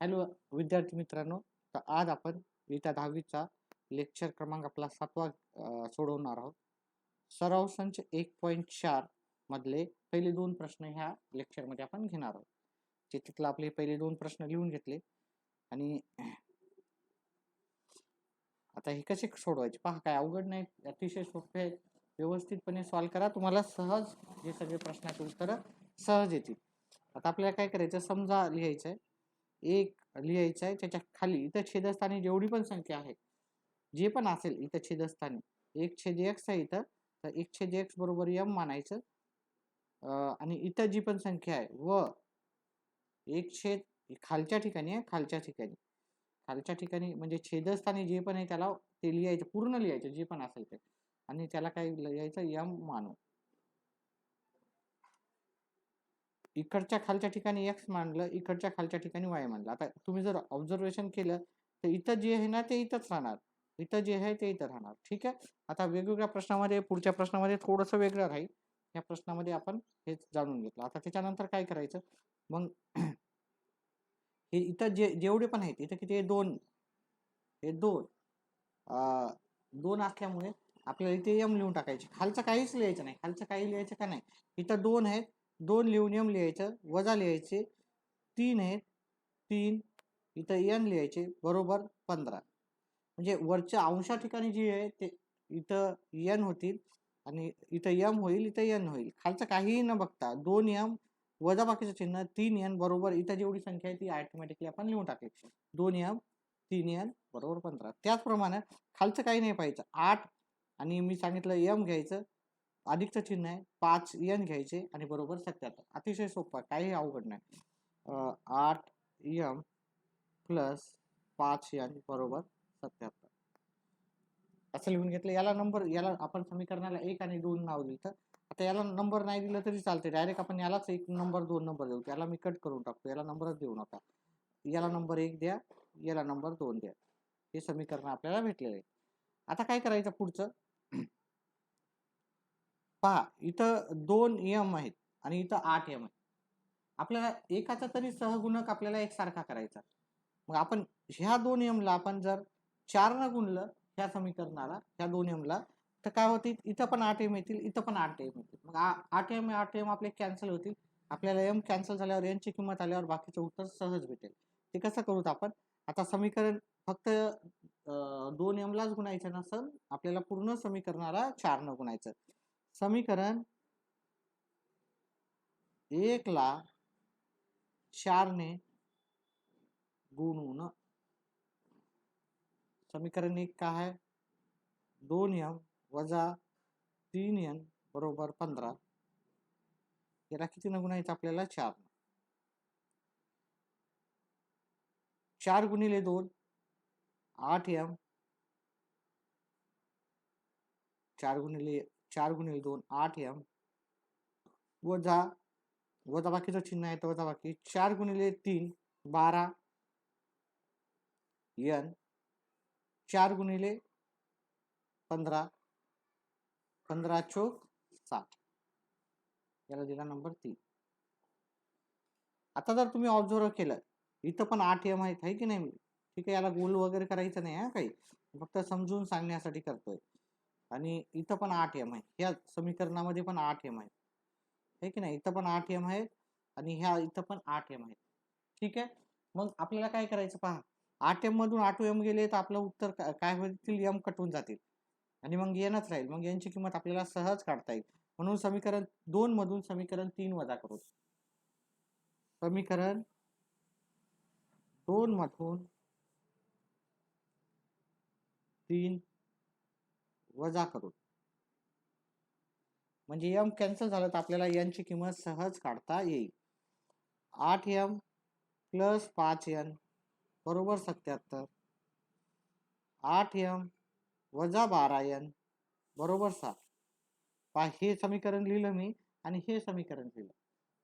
Hello विद्यार्थी मित्रांनो तर आज आपण इयत्ता दहावीचा लेक्चर क्रमांक आपला सातवा सोडवणार आहोत. सराव संच एक पॉईंट चार मधले पहिले दोन प्रश्न ह्या लेक्चरमध्ये आपण घेणार आहोत. त्याच्यातले आपले पहिले दोन प्रश्न लिहून घेतले आणि आता हे कसे सोडवायचे? पहा काय अवघड नाही अतिशय सोपे आहेत व्यवस्थितपणे सॉल्व करा. तुम्हाला सहज हे सगळे प्रश्नाचे उत्तरं सहज येतील. आता आपल्याला काय करायचं? समजा लिहायचं आहे एक लिहायचं आहे त्याच्याखाली इथं छेदस्थानी जेवढी पण संख्या आहे जे पण असेल इथं छेदस्थानी एक छेद एक्स आहे इथं तर एक छेद एक्स बरोबर यम मानायचं. आणि इथं जी पण संख्या आहे व एक छेद खालच्या ठिकाणी आहे खालच्या ठिकाणी. खालच्या ठिकाणी म्हणजे छेदस्थानी जे पण आहे त्याला ते लिहायचं पूर्ण लिहायचं जे पण असेल ते. आणि त्याला काय लिहायचं यम मानू. इकडच्या खालच्या ठिकाणी एक्स मानलं इकडच्या खालच्या ठिकाणी वाय मानलं आता तुम्ही जर ऑब्झर्वेशन केलं तर इथं जे आहे ना ते इथंच राहणार. इथं जे आहे ते इथं राहणार. ठीक आहे? आता वेगवेगळ्या प्रश्नामध्ये पुढच्या प्रश्नामध्ये थोडंसं वेगळं राहील. या प्रश्नामध्ये आपण हेच जाणून घेतलं. आता त्याच्यानंतर काय करायचं? मग हे इथं जे जेवढे पण आहेत इथं किती दोन. हे दोन. दोन असल्यामुळे आपल्याला इथे यम लिहून टाकायचे. खालचं काहीच लिहायचं नाही. खालचं काही लिहायचं का नाही? इथं दोन आहेत. दोन लिहून लिहायचं वजा लिहायचे तीन आहेत तीन इथं एन लिहायचे बरोबर पंधरा. म्हणजे वरच्या अंशा ठिकाणी जे आहे ते इथं एन होतील आणि इथं यम होईल इथं एन होईल. खालचं काहीही न बघता दोन यम वजा बाकीचं चिन्ह तीन एन बरोबर इथं जेवढी संख्या आहे ती ऑटोमॅटिकली आपण लिहून टाकायची दोन यम तीन एन बरोबर पंधरा. त्याचप्रमाणे खालचं काही नाही पाहिजे आठ आणि मी सांगितलं यम घ्यायचं अधिकचं चिन्ह आहे पाच यन घ्यायचे आणि बरोबर सत्याहत्तर. अतिशय सोपं काहीही काही अवघड नाही. आठ यम प्लस पाच यन बरोबर सत्याहत्तर. असं लिहून घेतलं. याला नंबर याला आपण समीकरणाला एक आणि दोन नाव दिलं. आता याला नंबर नाही दिलं तरी चालते डायरेक्ट आपण यालाच एक नंबर दोन नंबर देऊ. याला मी कट करून टाकतो. याला नंबरच देऊ नका. याला नंबर एक द्या याला नंबर दोन द्या. हे समीकरण आपल्याला भेटलेलं आहे. आता काय करायचं पुढचं? पहा इथं दोन यम आहेत आणि इथं आठ यम आहेत. आपल्याला एकाचा तरी सहगुणक आपल्याला एकसारखा करायचा. मग आपण ह्या दोन यमला आपण जर चार न गुणलं ह्या समीकरणाला ह्या दोन यमला तर काय होतील? इथं पण आठ एम येतील इथं पण आठ एम येतील. मग आठ एम आठ एम आपले कॅन्सल होतील. आपल्याला एम कॅन्सल झाल्यावर यांची किंमत आल्यावर बाकीचं उत्तर सहज भेटेल. ते कसं करूत आपण? आता समीकरण फक्त दोन एमलाच गुणायचं नसेल आपल्याला पूर्ण समीकरणाला चार न गुणायचं. समीकरण एक एकला चारने गुणून समीकरण एक का है। दोन यम वजा तीन एन बरोबर पंधरा। याला किती न गुणायचं आपल्याला? चार. चार गुणिले दोन, आठ एम चार गुणिले चार गुणिले दोन आठ एम. वजा वजा बाकीचं चिन्ह आहे तर वजा बाकी चार गुणिले तीन बारा एन. चार गुणिले पंधरा पंधरा चोक सात याला दिला नंबर तीन. आता जर तुम्ही ऑब्झर्व केलं इथं पण आठ एम आहेत आहे की नाही? ठीक आहे याला गोल वगैरे करायचं नाही हा काही. फक्त समजून सांगण्यासाठी करतोय. आणि इथं पण आठ एम आहे ह्या समीकरणामध्ये पण आठ एम आहेत. आहे की नाही? इथं पण आठ एम आहेत आणि ह्या इथं पण आठ एम आहेत. ठीक आहे? मग आपल्याला काय करायचं पहा? आठ एम मधून आठ एम गेले तर आपलं उत्तर काय होतील? एम कटून जातील. आणि मग येणच राहील. मग यांची किंमत आपल्याला सहज काढता येईल. म्हणून समीकरण दोन मधून समीकरण तीन वजा करू. समीकरण दोन मधून तीन वजा करू म्हणजे यम कॅन्सल झालं तर आपल्याला यांची किंमत सहज काढता येईल. आठ एम प्लस पाच एन बरोबर सत्याहत्तर. आठ एम वजा बारा एन बरोबर सात. पा हे समीकरण लिहिलं मी आणि हे समीकरण लिहिलं.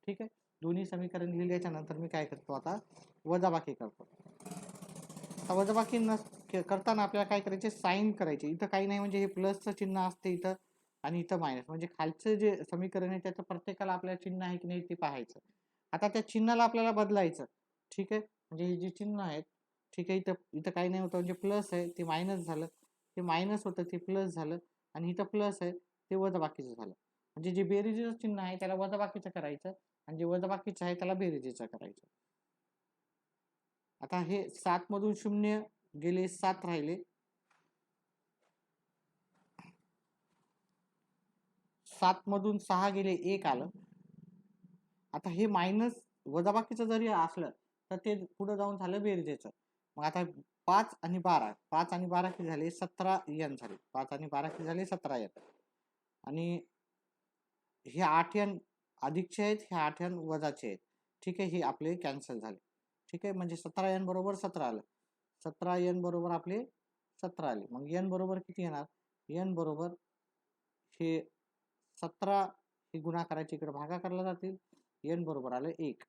ठीक आहे? दोन्ही समीकरण लिहिल्याच्या नंतर मी काय करतो आता? वजाबाकी करतो. आता वजाबाकी नस करताना आपल्याला काय करायचे? साईन करायचे. इथं काही नाही म्हणजे हे प्लसचं चिन्ह असते इथं आणि इथं मायनस. म्हणजे खालचं जे समीकरण आहे त्याचं प्रत्येकाला आपल्याला चिन्ह आहे की नाही ते पाहायचं. आता त्या चिन्हाला आपल्याला बदलायचं. ठीक आहे? म्हणजे हे जे चिन्ह आहेत ठीक आहे? इथं इथं काही नाही होतं. म्हणजे प्लस आहे ते मायनस झालं. ते मायनस होतं ते प्लस झालं. आणि इथं प्लस आहे ते वजाबाकीचं झालं. म्हणजे जे बेरिजेचं चिन्ह आहे त्याला वजाबाकीचं करायचं. आणि जे वजाबाकीचं आहे त्याला बेरिजेचं करायचं. आता हे सात मधून शून्य गेले सात राहिले. सात मधून सहा गेले एक आलं. आता हे मायनस वजाबाकीचं जरी असलं तर ते पुढे जाऊन झालं बेरजेचं. मग आता पाच आणि बारा पाच आणि बारा किती झाले? सतरा यन झाले. पाच आणि बारा किती झाले? सतरा यन आणि हे आठ यन अधिकचे आहेत हे आठ यन वजाचे आहेत. ठीक आहे हे आपले कॅन्सल झाले. ठीक आहे म्हणजे सतरा यन बरोबर सतरा आलं. सतरा एन बरोबर आपले सतरा आले. मग एन बरोबर किती येणार? एन बरोबर हे सतरा हे गुणाकाराच्या इकडे भागाकारला जातील. एन बरोबर आलं एक.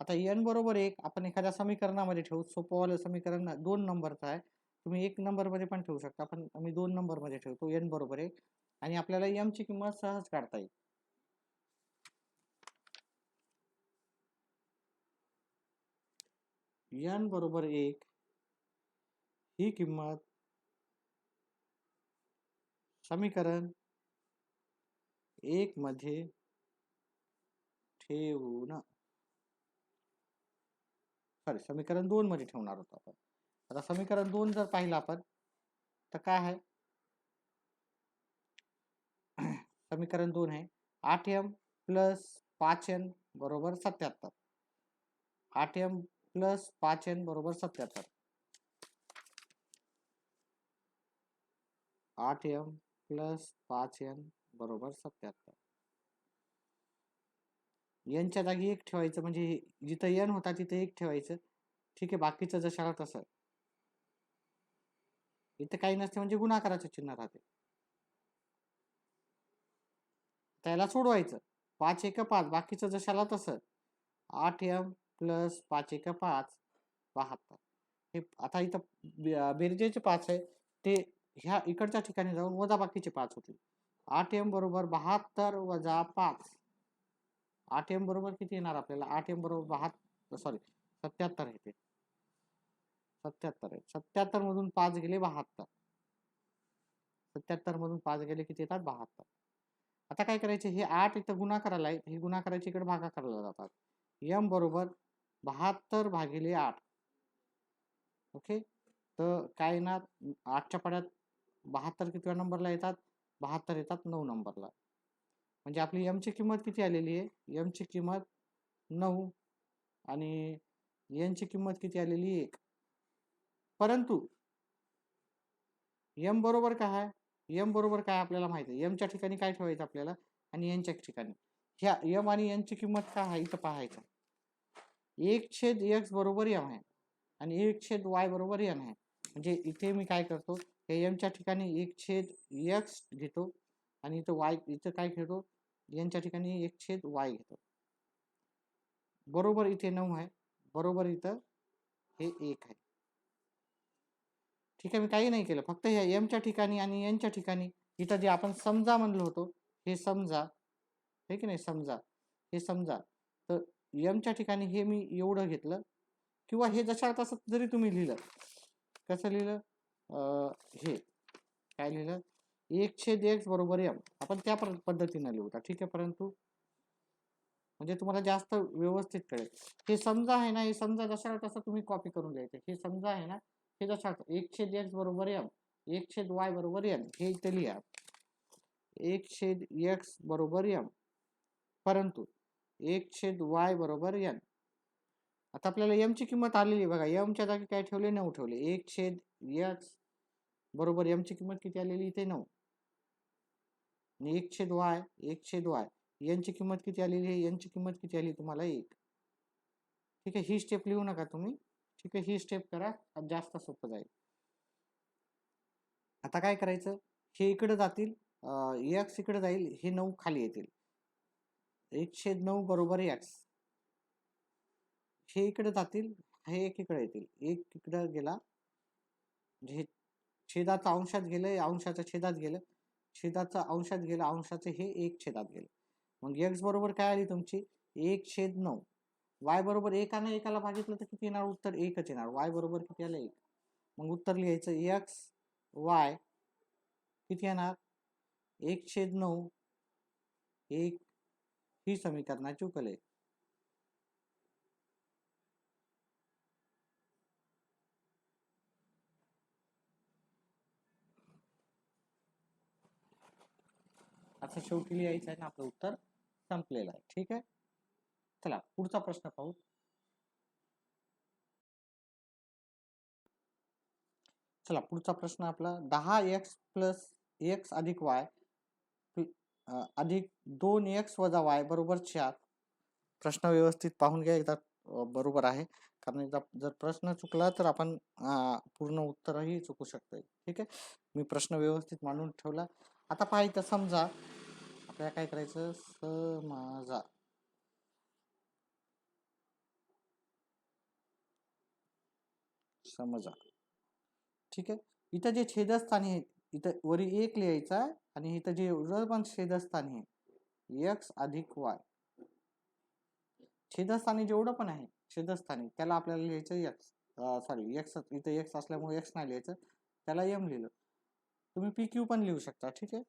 आता एन बरोबर एक आपण एखाद्या समीकरणामध्ये ठेवू. सोपंवालं समीकरण दोन नंबरचं आहे. तुम्ही एक नंबरमध्ये पण ठेवू शकता. पण मी दोन नंबरमध्ये ठेवतो. एन बरोबर एक. आणि आपल्याला एमची किंमत सहज काढता येईल. एन बरोबर एक ही किंमत समीकरण एक मध्ये ठेवून सॉरी समीकरण दोन मध्ये ठेवणार होतो आपण. आता समीकरण दोन जर पाहिलं आपण तर काय आहे? समीकरण दोन आहे. आठ एम प्लस पाच एन बरोबर सत्याहत्तर. आठ एम प्लस पाच एन बरोबर सत्याहत्तर. आठ एम प्लस पाच एन बरोबर सत्याहत्तर. यांच्या जागी एक ठेवायचं म्हणजे जिथं एन होता तिथं एक ठेवायचं. ठीक आहे बाकीचं जशाला तसं. इथं काही नसते म्हणजे गुणाकाराचं चिन्ह राहते. त्याला सोडवायचं. पाच एक पाच बाकीचं जशाला तसं. आठ एम प्लस पाच एका पाच बहात्तर. हे आता इथं बेरजेचे पाच आहे. ते ह्या इकडच्या ठिकाणी जाऊन वजा बाकीचे पाच होतील. आठ एम बरोबर बहात्तर वजा पाच. आठ एम बरोबर किती येणार आपल्याला? आठ एम बरोबर बहात्तर सॉरी सत्याहत्तर येते सत्याहत्तर आहे. सत्याहत्तर मधून पाच गेले बहात्तर. सत्याहत्तर मधून पाच गेले किती येतात? बहात्तर. आता काय करायचे? हे आठ इथं गुणाकाराला आहे. हे गुणाकाराच्या इकडे भागाकाराला जातात. एम बरोबर बहात्तर भागिले आठ. ओके? तर काय येणार? आठच्या पाड्यात बहात्तर कितव्या नंबरला येतात? बहात्तर येतात नऊ नंबरला. म्हणजे आपली एम ची किंमत किती आलेली आहे? एम ची किंमत नऊ आणि एन किंमत किती आलेली? आहे एक. परंतु एम बरोबर काय आहे? एम बरोबर काय आपल्याला माहिती आहे? एमच्या ठिकाणी काय ठेवायचं आपल्याला? आणि एनच्या ठिकाणी. ह्या एम आणि एनची किंमत काय आहे? इथं पाहायचं. एक छेद एक्स बरोबर एम आहे आणि एक छेद वाय बरोबर एन आहे. म्हणजे इथे मी काय करतो हे एमच्या ठिकाणी एक छेद एक्स घेतो आणि इथं वाय इथं काय घेतो यांच्या ठिकाणी एक छेद वाय घेतो. बरोबर इथे नऊ आहे बरोबर इथं हे एक आहे. ठीक आहे मी काही नाही केलं फक्त ह्या एमच्या ठिकाणी आणि यांच्या ठिकाणी इथं जे आपण समजा म्हणलो होतो हे समजा हे की नाही समजा हे समजा. यमच्या ठिकाणी हे मी एवढं घेतलं किंवा हे जशा तसं जरी तुम्ही लिहिलं कसं लिहिलं? हे काय लिहिलं? एक छेद एक्स बरोबर यम आपण त्या पद्धतीनं लिहू ठीक आहे परंतु म्हणजे तुम्हाला जास्त व्यवस्थित कळेल. हे समजा आहे ना हे समजा जशा तसं तुम्ही कॉपी करून घ्यायचं. हे समजा आहे ना हे जशा एक छेद एक्स बरोबर यम एक छेद वाय बरोबर यम हे इथे लिहा. एक छेद एक्स बरोबर यम परंतु एक छेद वाय बरोबर एन आता आपल्याला एमची किंमत आलेली आहे. बघा एमच्या जागी काय ठेवले? नऊ ठेवले. एक छेद एच बरोबर एमची किंमत किती आलेली? इथे नऊ. आणि एक छेद वाय एक छेद वाय यांची किंमत किती आलेली आहे? यांची किंमत किती आली? तुम्हाला एक. ठीक आहे? ही स्टेप लिहू नका तुम्ही. ठीक आहे? ही स्टेप करा. जास्त सोपं जाईल. आता काय करायचं? हे इकडे जातील. एक्स इकडे जाईल. हे नऊ खाली येतील. एक छेद नऊ बरोबर एक्स हे इकडे जातील हे एक इकडे येतील. एक इकडं गेला म्हणजे हे छेदाचा अंशात गेलं अंशाच्या छेदात गेलं. छेदाचं अंशात गेलं अंशाचं हे एक छेदात गेलं. मग एक्स बरोबर काय आली तुमची? एक छेद नऊ. वाय बरोबर एकानं एकाला भागितलं तर किती येणार? उत्तर एकच येणार. वाय बरोबर किती आलं? एक. मग उत्तर लिहायचं एक्स वाय किती येणार? एक छेद नऊ. एक ही समीकरणाची उकले आता असं शेवटी लिहायचं आहे ना आपलं उत्तर संपलेलं आहे. ठीक आहे? चला पुढचा प्रश्न पाहू. चला पुढचा प्रश्न आपला. दहा एक्स प्लस एक्स अधिक वाय अधिक दोन एक्स वजा वाय बरोबर चार. प्रश्न व्यवस्थित पाहून घ्या एकदा बरोबर आहे. कारण एकदा जर प्रश्न चुकला तर आपण पूर्ण उत्तरही चुकू शकतो ठीक आहे? मी प्रश्न व्यवस्थित मांडून ठेवला. आता पाहायचं समजा आपल्याला काय करायचं? समजा. समजा. ठीक आहे? इथं जे छेदस्थानी आहे इथं वरी एक लिहायचा आहे. आणि इथं जे उजवं पण छेदस्थानी आहे एक्स अधिक वाय छेदस्थानी जेवढं पण आहे छेदस्थानी त्याला आपल्याला लिहायचं एक्स सॉरी एक्स इथं एक्स असल्यामुळे एक्स नाही लिहायचं त्याला एम लिहिलं. तुम्ही पी क्यू पण लिहू शकता ठीक आहे?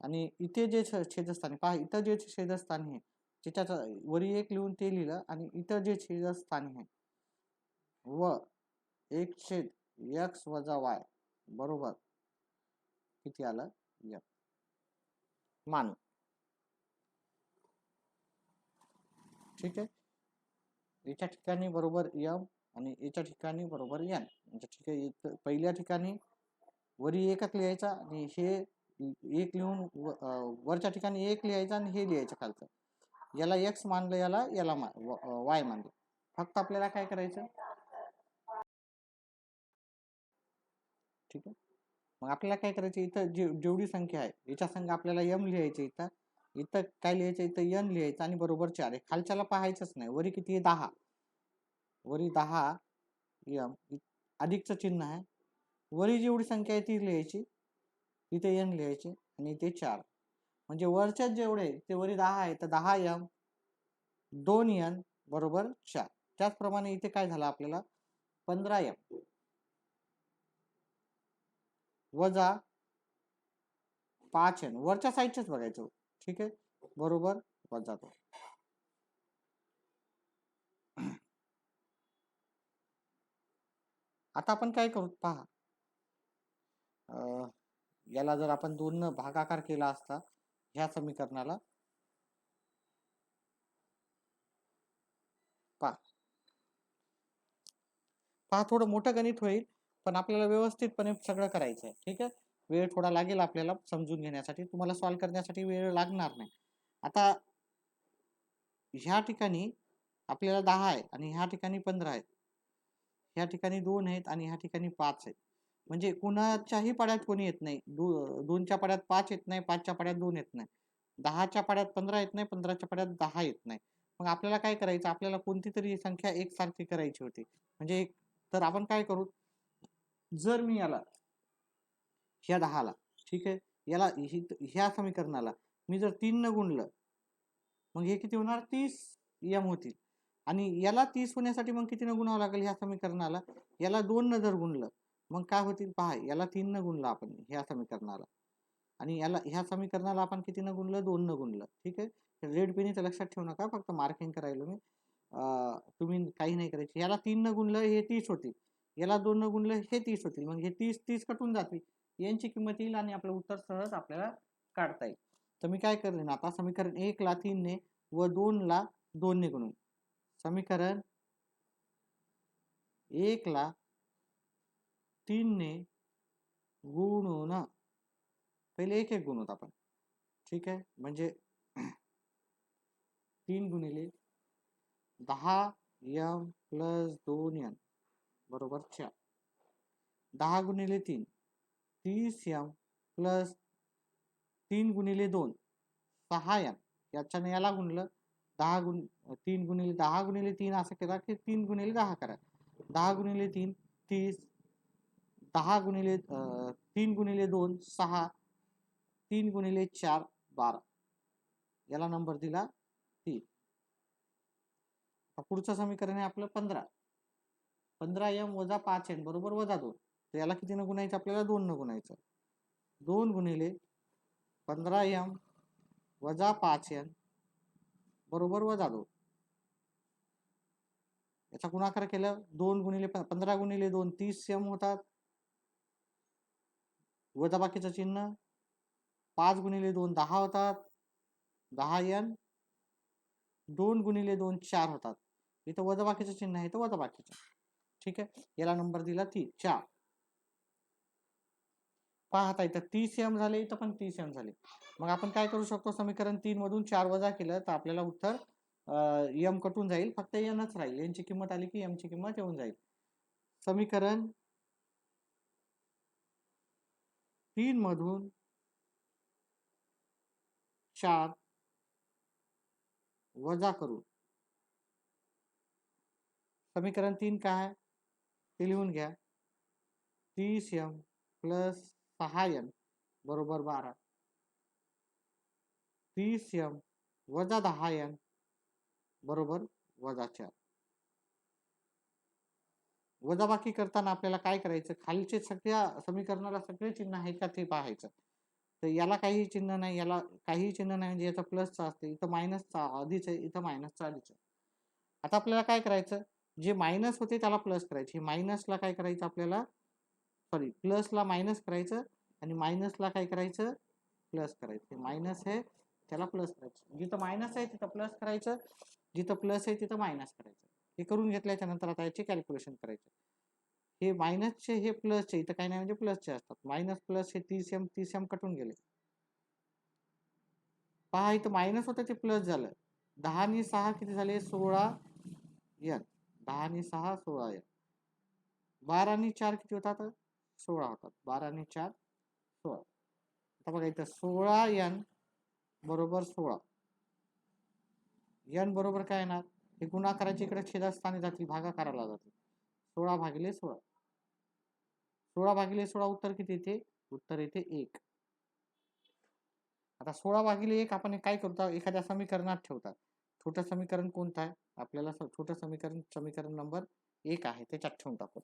आणि इथे जे छेदस्थानी पहा इथं जे छेदस्थानी आहे त्याच्यात वरी एक लिहून ते लिहिलं आणि इथं जे छेदस्थानी आहे व एक छेद एक्स वजा वाय बरोबर. किती आलं? एम मान. ठीक आहे? याच्या ठिकाणी बरोबर यम आणि याच्या ठिकाणी बरोबर एन म्हणजे ठीक आहे पहिल्या ठिकाणी वरी एकच लिहायचा आणि हे एक लिहून व- वरच्या ठिकाणी एक लिहायचा आणि हे लिहायचं खालचं. याला एक्स मानलं याला याला वाय मानलं. फक्त आपल्याला काय करायचं? ठीक आहे? मग आपल्याला काय करायचं? इथं जे जेवढी संख्या आहे याच्या संख्या आपल्याला यम लिहायचं इथं. इथं काय लिहायचं? इथं यन लिहायचं आणि बरोबर चार आहे. खालच्याला पाहायचंच नाही. वरी किती आहे? दहा. वरी दहा यम अधिकचं चिन्ह आहे. वरी जेवढी संख्या आहे ती लिहायची. इथे यन लिहायची आणि इथे चार. म्हणजे वरच्यात जेवढे ते वरी दहा आहे. तर दहा यम दोन यन बरोबर चार. त्याचप्रमाणे इथे काय झालं आपल्याला? पंधरा यम वजा पाच एन वरच्या साईडच्याच बघायचं. ठीक आहे? बरोबर? वजा तो आता आपण काय करू? पहा. याला जर आपण दोन भागाकार केला असता ह्या समीकरणाला. पहा. पहा थोडं मोठं गणित होईल. पण आपल्याला व्यवस्थितपणे सगळं करायचं आहे ठीक आहे? वेळ थोडा लागेल आपल्याला समजून घेण्यासाठी. तुम्हाला सॉल्व्ह करण्यासाठी वेळ लागणार नाही. आता ह्या ठिकाणी आपल्याला दहा आहे आणि ह्या ठिकाणी पंधरा आहेत. ह्या ठिकाणी दोन आहेत आणि ह्या ठिकाणी पाच आहेत. म्हणजे कुणाच्याही पाड्यात कोणी येत नाही. दो दोनच्या पाड्यात पाच येत नाही पाचच्या पाड्यात दोन येत नाही. दहाच्या पाड्यात पंधरा येत नाही पंधराच्या पाड्यात दहा येत नाही. मग आपल्याला काय करायचं? आपल्याला कोणती तरी संख्या एकसारखी करायची होती. म्हणजे एक तर आपण काय करू? जर मी याला ह्या दहाला ठीक आहे? याला ह्या समीकरणाला मी जर तीन न गुणलं मग हे किती होणार? तीस यम होतील. आणि याला तीस होण्यासाठी मग किती न गुणावं लागेल ह्या समीकरणाला? याला दोन न जर गुणलं मग काय होतील? पहा याला तीन न गुणलं आपण ह्या समीकरणाला. आणि याला ह्या समीकरणाला आपण किती न गुणलं? दोन न गुणलं ठीक आहे? रेड पेनीचं लक्षात ठेवू नका फक्त मार्किंग करायला मी. तुम्ही काही नाही करायची. याला तीन न गुणलं हे तीस होतील. याला दोन गुणलं हे तीस होतील. म्हणजे हे तीस तीस कटून जातील. यांची किंमत येईल आणि आपलं उत्तर सहज आपल्याला काढता येईल. तर मी काय करेन? आता समीकरण एक ला तीनने व दोनला दोनने गुणून समीकरण एक ला तीनने गुणून पहिले एक एक गुणवत आपण. ठीक आहे? म्हणजे तीन गुणिले दहा यम प्लस दोन यन बरोबर? चार दहा गुणिले तीन. तीस एम प्लस तीन गुणिले दोन. सहा एम याच्याने याला गुणलं. दहा गुण तीन गुणिले दहा गुणिले तीन असं करा की तीन गुणिले दहा करा. दहा गुणिले तीन तीस. दहा गुणिले अं, तीन गुणिले दोन सहा. तीन गुणिले चार बारा. याला नंबर दिला तीन. पुढचं समीकरण आहे आपलं पंधरा. पंधरा एम वजा पाच एन बरोबर वजा दोन. तर याला किती न गुणायचं? आपल्याला दोन न गुणायचं. दोन गुणिले पंधरा एम वजा पाच एन बरोबर वजा दोन. याचा गुणाकार केलं दोन गुणिले प- पंधरा गुणिले दोन तीस एम होतात. वजा बाकीचं चिन्ह पाच गुणिले दोन दहा होतात. दहा एन दोन गुणिले दोन चार होतात. इथं वजा बाकीचं चिन्ह आहे तर वजा बाकीचं. ठीक आहे? याला नंबर दिला ती चार. पाहता इथं तीस एम झाले इथं पण तीस एम झाले. मग आपण काय करू शकतो? समीकरण तीन मधून चार वजा केलं तर आपल्याला उत्तर एम कटून जाईल. फक्त एनच राहील. यांची किंमत आली की एम ची किंमत येऊन जाईल. समीकरण तीन मधून चार वजा करू. समीकरण तीन काय आहे? ते लिहून घ्या. तीस एम प्लस सहा एम बरोबर बारा. तीस एम वजा दहा एम बरोबर वजा चार. वजाबाकी करताना आपल्याला काय करायचं? खालचे सगळ्या समीकरणाला सगळे चिन्ह आहे का ते पाहायचं. तर याला काही चिन्ह नाही याला काही चिन्ह नाही म्हणजे याचा प्लसचा असते इथं मायनसचा आधीच आहे इथं मायनसचा आधीच. आहे आता आपल्याला काय करायचं? जे मायनस होते त्याला प्लस करायचे. मायनसला काय करायचं आपल्याला? सॉरी प्लसला मायनस करायचं आणि मायनसला काय करायचं? प्लस करायचं. मायनस आहे त्याला प्लस करायचं. जिथं मायनस आहे तिथं प्लस करायचं. जिथं प्लस आहे तिथं मायनस करायचं. हे करून घेतल्याच्या नंतर आता याचे कॅल्क्युलेशन करायचे. हे मायनसचे हे प्लसचे इथं काही नाही म्हणजे प्लसचे असतात. मायनस प्लस हे तीस एम तीस एम कटून गेले. पहा इथं मायनस होतं ते प्लस झालं. दहा आणि सहा किती झाले? सोळा एन दहा आणि सहा सोळा या बारा आणि चार किती होतात? सोळा होतात. बारा आणि चार सोळा. आता बघा इथं सोळा एन बरोबर सोळा. एन बरोबर काय येणार? हे गुणाकाराच्या इकडे छेदास्थानी जातील भागाकाराला जातील. सोळा भागिले सोळा. सोळा भागिले सोळा उत्तर किती येते? उत्तर येते एक. आता सोळा भागिले एक आपण काय करतो? एखाद्या समीकरणात ठेवतात. छोटं समीकरण आहे? आपल्याला छोटं समीकरण समीकरण नंबर एक आहे त्याच्यात ठेवून टाकू.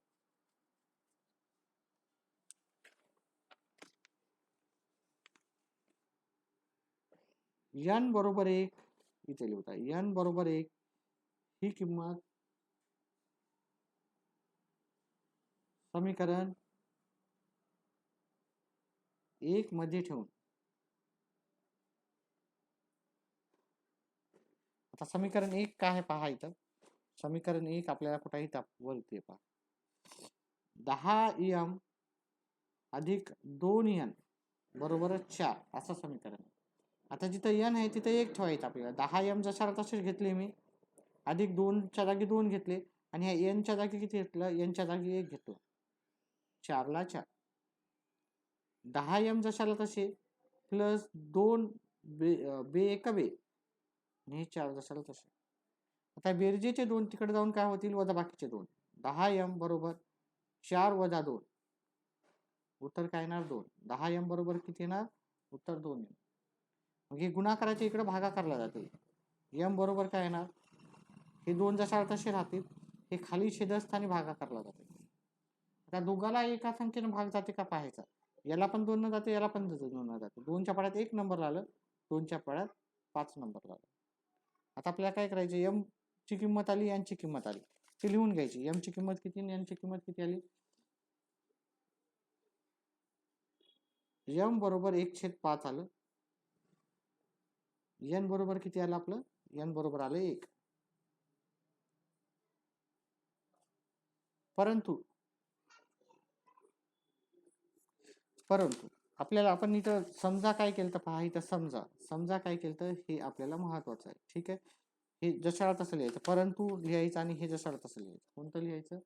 एन बरोबर एक, इथे लिहता एन बरोबर एक, ही किंमत समीकरण एक मध्ये ठेवून. आता समीकरण एक काय आहे पहा इथं? समीकरण एक आपल्याला कुठेही वरती आहे पहा. दहा एम अधिक दोन एन बरोबर चार असं समीकरण. आता जिथं एन आहे तिथं एक ठेवायचं आपल्याला. दहा एम जशाला तसेच घेतले मी अधिक दोनच्या जागी दोन घेतले आणि ह्या एनच्या जागी किती घेतलं? एनच्या जागी एक घेतलं. चारला चार. दहा एम जशाला तसे प्लस दोन बे बे एक बे आणि हे चार जशाला तसे. आता बेरजेचे दोन तिकडे जाऊन काय होतील? वजा बाकीचे दोन. दहा एम बरोबर चार वजा दोन. उत्तर काय येणार? दोन. दहा एम बरोबर किती येणार? उत्तर दोन एम मग हे गुणाकाराच्या इकडे भागाकारला जाते एम बरोबर काय येणार? हे दोन जशा तसे राहतील. हे खाली छेदस्थानी भागाकारला जाते आता दोघाला एका संख्येने भाग जाते का पाहायचा? याला पण दोन न जाते याला पण दोन न जाते. दोनच्या पाड्यात एक नंबर आलं दोनच्या पाड्यात पाच नंबर आलं आता आपल्याला काय करायचं? एम ची किंमत आली यांची किंमत आली. ती लिहून घ्यायची. एम ची किंमत किती आणि यांची किंमत किती आली? एम बरोबर एक छेद पाच आलं. एन बरोबर किती आलं आपलं? एन बरोबर आलं एक. परंतु परंतु आपल्याला आपण इथं समजा काय केलं तर पहा इथं समजा. समजा काय केलं तर हे आपल्याला महत्वाचं आहे. ठीक आहे? हे जशाला तसं लिहायचं. परंतु लिहायचं आणि हे जशाला तसं लिहायचं. कोणतं लिहायचं?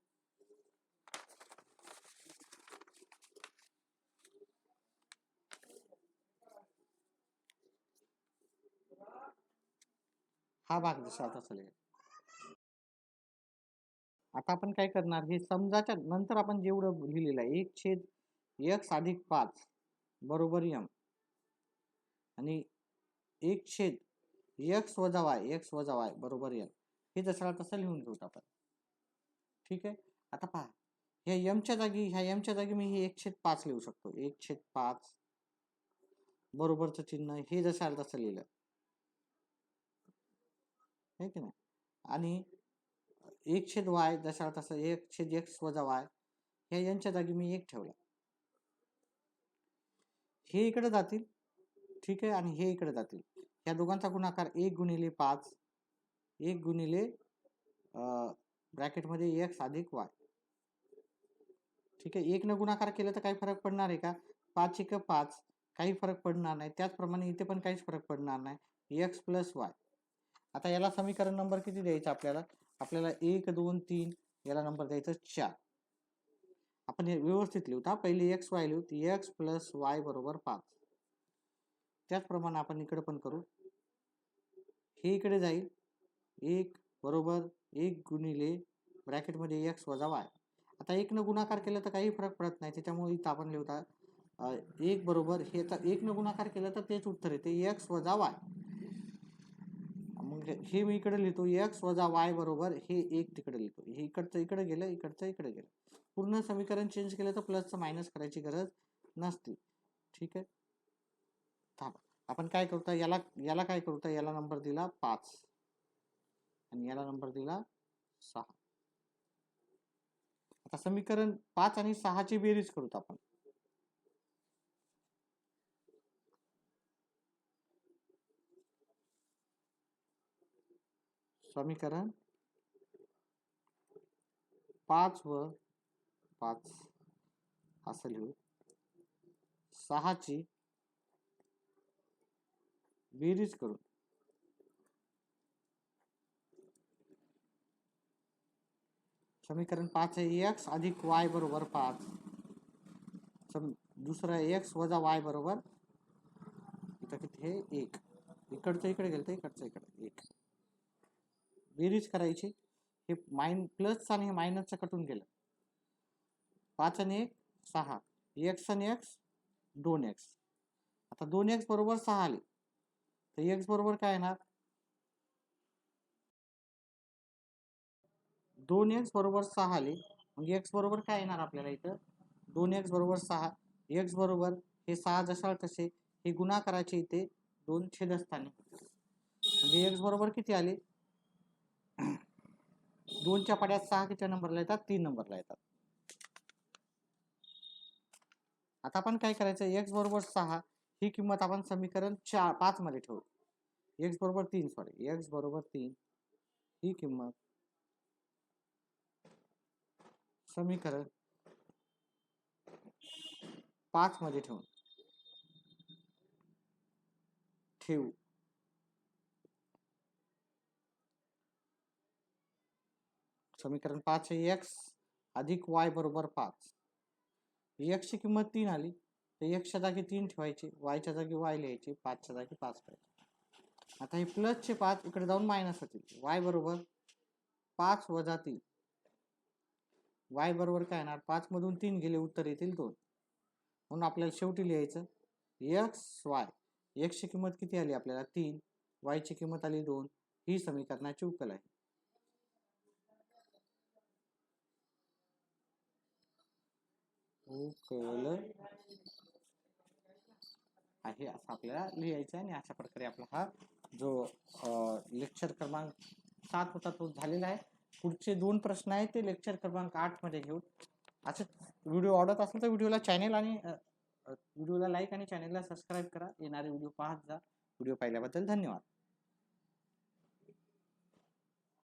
हा भाग जशाला तसं लिहायचा. आता आपण काय करणार? हे समजाच्या नंतर आपण जेवढं लिहिलेलं आहे एक छेद एक्स अधिक पाच. बरोबर यम आणि एक छेद एक्स वजा वाय एक्स वजा वाय बरोबर यम हे जसं तसं लिहून घेऊ आपण. ठीक आहे? आता पहा. ह्या यमच्या जागी ह्या यमच्या जागी मी हे एक छेद पाच लिहू शकतो. एक छेद पाच बरोबरचं चिन्ह हे जसं आलं तसं लिहिलं. आहे की नाही? आणि एक छेद वाय जसं तसं एक छेद एक्स वजा वाय ह्या यांच्या जागी मी एक ठेवला. हे इकडे जातील. ठीक आहे? आणि हे इकडे जातील. ह्या दोघांचा गुणाकार एक गुणिले पाच एक गुणिले ब्रॅकेटमध्ये एक्स अधिक वाय. ठीक आहे? एकनं गुणाकार केलं तर काही फरक पडणार आहे का? पाच एक पाच काही फरक पडणार नाही. त्याचप्रमाणे इथे पण काहीच फरक पडणार नाही. X plus y. आता याला समीकरण नंबर किती द्यायचा आपल्याला? आपल्याला एक दोन तीन याला नंबर द्यायचा चार. आपण हे व्यवस्थित लिहू. हा पहिले एक्स वाय लिहू. एक्स प्लस वाय बरोबर पाच. त्याचप्रमाणे आपण इकडे पण करू. हे इकडे जाईल. एक बरोबर एक गुणिले ब्रॅकेटमध्ये एक्स वजा वाय आता एकनं गुणाकार केला तर काही फरक पडत नाही. त्याच्यामुळे इथं आपण लिहूता एक बरोबर हे तर एकनं गुणाकार केलं तर तेच उत्तर येते. एक्स वजा वाय हे मी इकडे लिहितो. एक्स वजा वाय बरोबर हे एक तिकडे लिहितो. हे इकडचं इकडे गेलं इकडचं इकडे गेलं. पूर्ण समीकरण चेंज केलं तर प्लसचं मायनस करायची गरज नसते. ठीक आहे? थांबा. आपण काय करतो याला याला काय करतो याला नंबर दिला पाच. आणि याला नंबर दिला सहा. आता समीकरण पाच आणि सहाची बेरीज करू आपण. समीकरण पाच व पाच. असं लिहू. सहाची बेरीज करू समीकरण पाच आहे एक्स अधिक वाय बरोबर पाच. सम दुसरं एक्स वजा वाय बरोबर. इथं किती? हे एक. इकडचं इकडे गेलं तर इकडचं इकडे. एक. बेरीज करायची. हे माइन प्लस आणि हे मायनसचं कटून गेलं. पाच आणि एक सहा. एक्स आणि एक्स दोन एक्स आता दोन एक्स बरोबर सहा आले. तर एक्स बरोबर काय येणार? दोन एक्स बरोबर सहा आले. मग एक्स बरोबर काय येणार आपल्याला इथं? दोन एक्स बरोबर सहा. एक्स बरोबर हे सहा जसाल तसे. हे गुणाकाराचे इथे दोन छेदस्थानी. म्हणजे एक्स बरोबर किती आले? दोनच्या पाड्यात सहा किती नंबरला येतात तीन नंबरला येतात. आता आपण काय करायचं? एक्स बरोबर सहा ही किंमत आपण समीकरण चार पाच मध्ये ठेवू. एक्स बरोबर तीन सॉरी एक्स बरोबर तीन ही किंमत समीकरण पाच मध्ये ठेवून ठेवू. समीकरण पाच आहे एक्स अधिक वाय बरोबर पाच. एक्सची किंमत तीन आली. तर एक्सच्या जागी तीन ठेवायची. वायच्या जागी वाय लिहायची. पाचच्या जागी पाच पाहिजे आता हे प्लसचे पाच इकडे जाऊन मायनस होतील. वाय बरोबर पाच वजा तीन. वाय बरोबर काय येणार? पाचमधून तीन गेले उत्तर येतील दोन. म्हणून आपल्याला शेवटी लिहायचं एक्स वाय एक्सची किंमत किती आली आपल्याला? तीन. वायची किंमत आली दोन. ही समीकरणाची उकल आहे. उकल आहे असं आपल्याला लिहायचं आहे आणि अशा प्रकारे आपला हा जो लेक्चर क्रमांक सात होता तो झालेला आहे. पुढचे दोन प्रश्न आहेत ते लेक्चर क्रमांक आठमध्ये घेऊन असं व्हिडिओ आवडत असेल तर व्हिडिओला चॅनेल आणि व्हिडिओला लाईक आणि चॅनेलला सबस्क्राईब करा. येणारे व्हिडिओ पाहत जा. व्हिडिओ पाहिल्याबद्दल धन्यवाद.